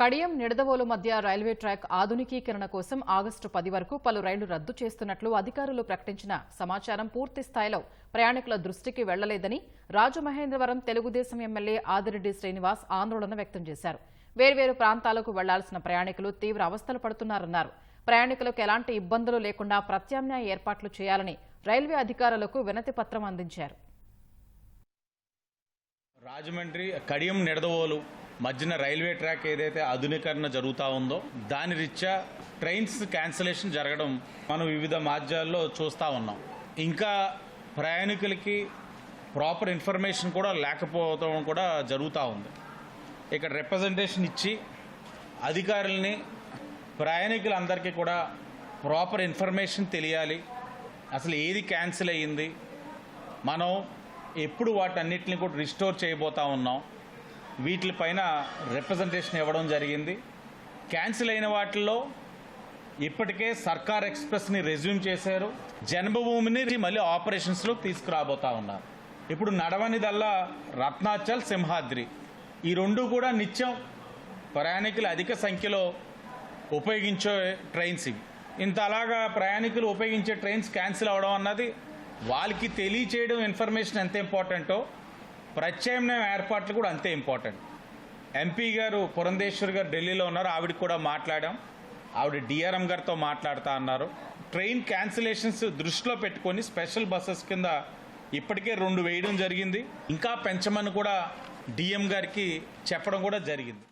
కడియం నిడదవోలు మధ్య railway track ఆధునికీకరణ కోసం August పది వరకు పలు రైళ్ళు రద్దు చేస్తున్నట్లు అధికారులు ప్రకటించిన సమాచారం పూర్తి స్థాయిలో ప్రయాణికుల దృష్టికి వెళ్ళలేదని రాజమహేంద్రవరం తెలుగుదేశం ఎమ్మెల్యే ఆదిరెడ్డి శ్రీనివాస్ ఆందోళన వ్యక్తం చేశారు. వేర్వేరు ప్రాంతాలకు వెళ్ళాల్సిన ప్రయాణికులు తీవ్ర అవస్థలు పడుతున్నారన్నారు. ప్రయాణికులకు ఎలాంటి ఇబ్బందులు లేకుండా ప్రత్యామ్నాయ ఏర్పాట్లు చేయాలని రైల్వే అధికారులకు వినతి పత్రం అందించారు. రాజమండ్రి కడియం నిడదవోలు మధ్యన రైల్వే ట్రాక్ ఏదైతే ఆధునీకరణ జరుగుతూ ఉందో దాని రీత్యా ట్రైన్స్ క్యాన్సిలేషన్ జరగడం మనం వివిధ మాధ్యాల్లో చూస్తూ ఉన్నాం. ఇంకా ప్రయాణికులకి ప్రాపర్ ఇన్ఫర్మేషన్ కూడా లేకపోవడం కూడా జరుగుతూ ఉంది. ఇక్కడ రిప్రజెంటేషన్ ఇచ్చి అధికారుల్ని ప్రయాణికులందరికీ కూడా ప్రాపర్ ఇన్ఫర్మేషన్ తెలియాలి. అసలు ఏది క్యాన్సిల్ అయ్యింది? మనం ఎప్పుడు వాటన్నిటిని కూడా రిస్టోర్ చేయబోతా ఉన్నాం. వీటిపైన రిప్రజెంటేషన్ ఇవ్వడం జరిగింది. క్యాన్సిల్ అయిన వాటిల్లో ఇప్పటికే సర్కార్ ఎక్స్ప్రెస్ని రెజ్యూమ్ చేశారు. జన్మభూమిని మళ్ళీ ఆపరేషన్స్లో తీసుకురాబోతా ఉన్నారు. ఇప్పుడు నడవనిదల్లా రత్నాచల్ సింహాద్రి. ఈ రెండు కూడా నిత్యం ప్రయాణికులు అధిక సంఖ్యలో ఉపయోగించే ట్రైన్స్ ఇవి. ఇంత అలాగా ప్రయాణికులు ఉపయోగించే ట్రైన్స్ క్యాన్సిల్ అవ్వడం అన్నది వాళ్ళకి తెలియచేయడం ఇన్ఫర్మేషన్ ఎంత ఇంపార్టెంటో ప్రత్యామ్నాయ ఏర్పాట్లు కూడా అంతే ఇంపార్టెంట్ ఎంపీ గారు పురంధేశ్వర్ గారు ఢిల్లీలో ఉన్నారు. ఆవిడ కూడా మాట్లాడాం. ఆవిడ డిఆర్ఎం గారితో మాట్లాడుతా అన్నారు. ట్రైన్ క్యాన్సిలేషన్స్ దృష్టిలో పెట్టుకొని స్పెషల్ బస్సెస్ కింద ఇప్పటికే రెండు వేయడం జరిగింది. ఇంకా పెంచమని కూడా డిఎం గారికి చెప్పడం కూడా జరిగింది.